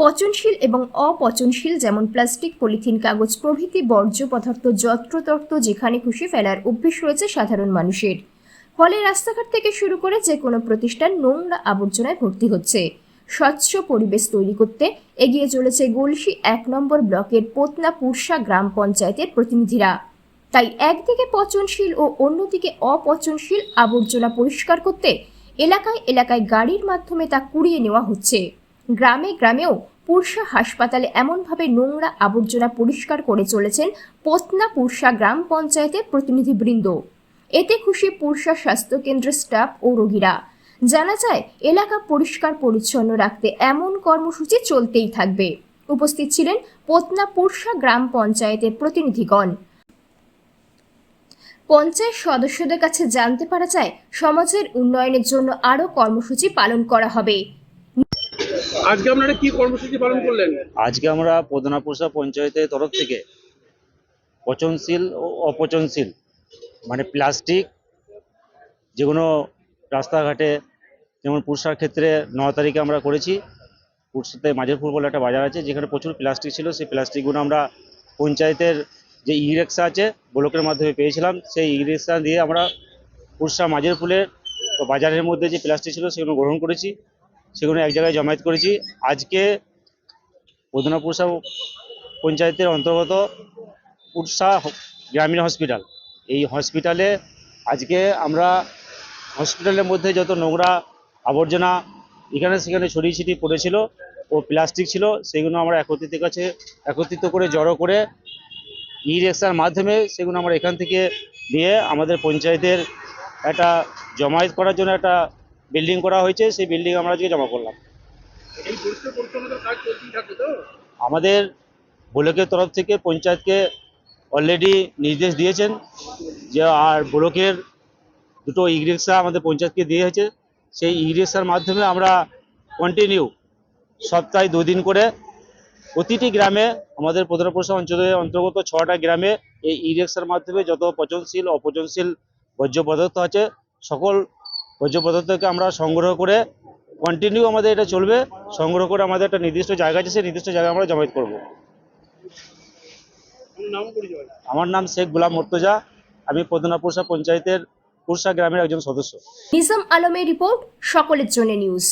পচনশীল এবং অপচনশীল যেমন প্লাস্টিক, পলিথিন, কাগজ প্রভৃতি বর্জ্য পদার্থ যত্রতত্র যেখানে খুশি ফেলার অভ্যেস রয়েছে সাধারণ মানুষের। ফলে রাস্তাঘাট থেকে শুরু করে যে কোনো প্রতিষ্ঠান নোংরা আবর্জনায় ভর্তি হচ্ছে। স্বচ্ছ পরিবেশ তৈরি করতে এগিয়ে চলেছে গলসি এক নম্বর ব্লকের পোতনা পুরসা গ্রাম পঞ্চায়েতের প্রতিনিধিরা। তাই একদিকে পচনশীল ও অন্যদিকে অপচনশীল আবর্জনা পরিষ্কার করতে এলাকায় এলাকায় গাড়ির মাধ্যমে তা কুড়িয়ে নেওয়া হচ্ছে। গ্রামে গ্রামেও পুরসা হাসপাতালে এমনভাবে নোংরা আবর্জনা পরিষ্কার করে চলেছেন পোতনা পুরসা গ্রাম পঞ্চায়েতের প্রতিনিধিবৃন্দ। এতে খুশি পুরসা স্বাস্থ্যকেন্দ্রের স্টাফ ও রোগীরা। জানা যায়, এলাকা পরিষ্কার পরিচ্ছন্ন রাখতে এমন কর্মসূচি চলতেই থাকবে। উপস্থিত ছিলেন পোতনা পুরসা গ্রাম পঞ্চায়েতের প্রতিনিধিগণ। পঞ্চায়েত সদস্যদের কাছে জানতে পারা যায়, সমাজের উন্নয়নের জন্য আরও কর্মসূচি পালন করা হবে। আজকে আপনারা কি কর্মসূচি পালন করলেন? আজকে আমরা পঞ্চায়েতের তরফ থেকে পচনশীল ও অপচনশীল মানে প্লাস্টিক যেগুলো রাস্তাঘাটে যেমন পুরসার ক্ষেত্রে ন তারিখে আমরা করেছি, পুরসাতে মাঝেরপুর বলে একটা বাজার আছে, যেখানে প্রচুর প্লাস্টিক ছিল, সেই প্লাস্টিকগুলো আমরা পঞ্চায়েতের যে ই রিক্সা আছে, ব্লকের মাধ্যমে পেয়েছিলাম, সেই ই রিক্সা দিয়ে আমরা পুরসা মাঝেরপুলের বাজারের মধ্যে যে প্লাস্টিক ছিল, সেগুলো গ্রহণ করেছি। সেগুলো এক জায়গায় জমায়েত করেছি। আজকে পদনা পুরসা পঞ্চায়েতের অন্তর্গত হ- গ্রামীণ হসপিটাল। এই হসপিটালে আজকে আমরা হসপিটালের মধ্যে যত নোংরা আবর্জনা এখানে সেখানে ছড়িয়ে ছিটিয়ে পড়েছিল ও প্লাস্টিক ছিল, সেগুলো আমরা একত্রিত কাছে একত্রিত করে জড়ো করে ই রিক্সার মাধ্যমে সেগুলো আমরা এখান থেকে নিয়ে আমাদের পঞ্চায়েতের একটা জমায়েত করার জন্য একটা বিল্ডিং করা হয়েছে সেই বিল্ডিং আমরা আজকে জমা করলাম। আমাদের ব্লকের তরফ থেকে পঞ্চায়েতকে অলরেডি নির্দেশ দিয়েছেন যে আর ব্লকের দুটো ই রিক্সা আমাদের পঞ্চায়েতকে দিয়েছে সেই ই রিক্সার মাধ্যমে আমরা কন্টিনিউ সপ্তাহে দুদিন করে প্রতিটি গ্রামে আমাদের প্রধানপোষা অঞ্চলের অন্তর্গত ছটা গ্রামে এই ই রিক্সার মাধ্যমে যত পচনশীল অপচনশীল বর্জ্য পদার্থ আছে সকল বর্জ্য পদার্থকে আমরা সংগ্রহ করে কন্টিনিউ আমাদের এটা চলবে সংগ্রহ করে আমাদের একটা নির্দিষ্ট জায়গা আছে সেই নির্দিষ্ট জায়গায় আমরা জমায়েত করব। আমার নাম শেখ গুলাম মর্তজা আমি পদনাপুরসা পঞ্চায়েতের পুরসা গ্রামের একজন সদস্য। নিজাম আলমের রিপোর্ট সকলের জন্য নিউজ।